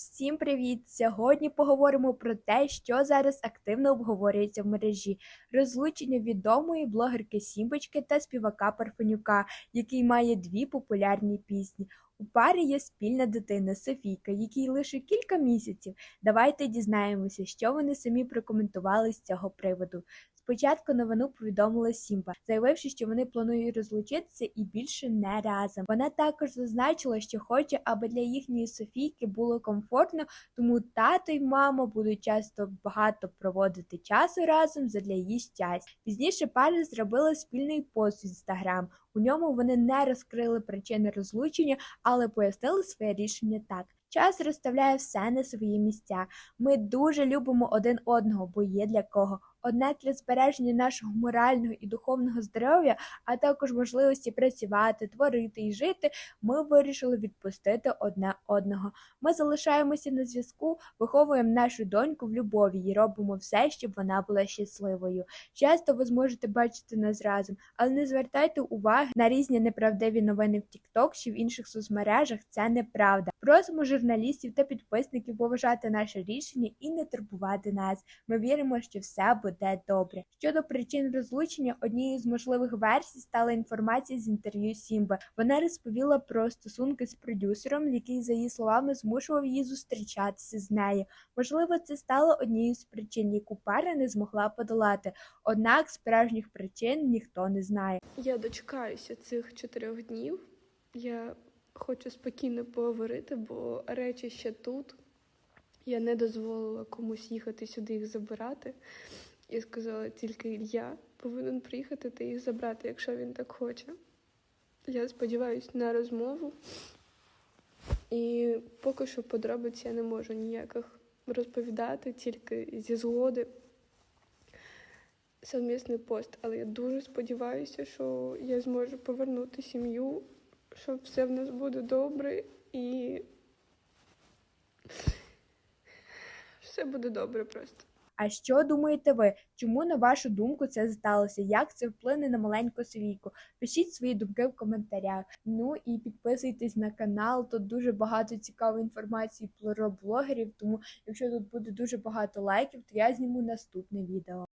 Всім привіт! Сьогодні поговоримо про те, що зараз активно обговорюється в мережі: розлучення відомої блогерки Сімбочки та співака Парфенюка, який має дві популярні пісні. У парі є спільна дитина Софійка, якій лише кілька місяців. Давайте дізнаємося, що вони самі прокоментували з цього приводу. Спочатку новину повідомила Сімба, заявивши, що вони планують розлучитися і більше не разом. Вона також зазначила, що хоче, аби для їхньої Софійки було комфортно, тому тато й мама будуть часто багато проводити часу разом задля її щастя. Пізніше пара зробила спільний пост в інстаграм. У ньому вони не розкрили причини розлучення, але пояснили своє рішення так. Час розставляє все на свої місця. Ми дуже любимо один одного, бо є для кого. Однак для збереження нашого морального і духовного здоров'я, а також можливості працювати, творити і жити, ми вирішили відпустити одне одного. Ми залишаємося на зв'язку, виховуємо нашу доньку в любові і робимо все, щоб вона була щасливою. Часто ви зможете бачити нас разом, але не звертайте уваги на різні неправдиві новини в TikTok чи в інших соцмережах. Це неправда. Просимо журналістів та підписників поважати наше рішення і не турбувати нас. Ми віримо, що все буде добре. Щодо причин розлучення, однією з можливих версій стала інформація з інтерв'ю Сімби. Вона розповіла про стосунки з продюсером, який, за її словами, змушував її зустрічатися з нею. Можливо, це стало однією з причин, яку пара не змогла подолати. Однак справжніх причин ніхто не знає. Я дочекаюся цих чотирьох днів. Я хочу спокійно поговорити, бо речі ще тут. Я не дозволила комусь їхати сюди їх забирати. І сказала, тільки я повинен приїхати та їх забрати, якщо він так хоче. Я сподіваюся на розмову. І поки що подробиць я не можу ніяких розповідати, тільки зі згоди совмісний пост. Але я дуже сподіваюся, що я зможу повернути сім'ю, що все в нас буде добре і все буде добре просто. А що думаєте ви? Чому, на вашу думку, це сталося? Як це вплине на маленьку Софійку? Пишіть свої думки в коментарях. Ну і підписуйтесь на канал. Тут дуже багато цікавої інформації про блогерів. Тому, якщо тут буде дуже багато лайків, то я зніму наступне відео.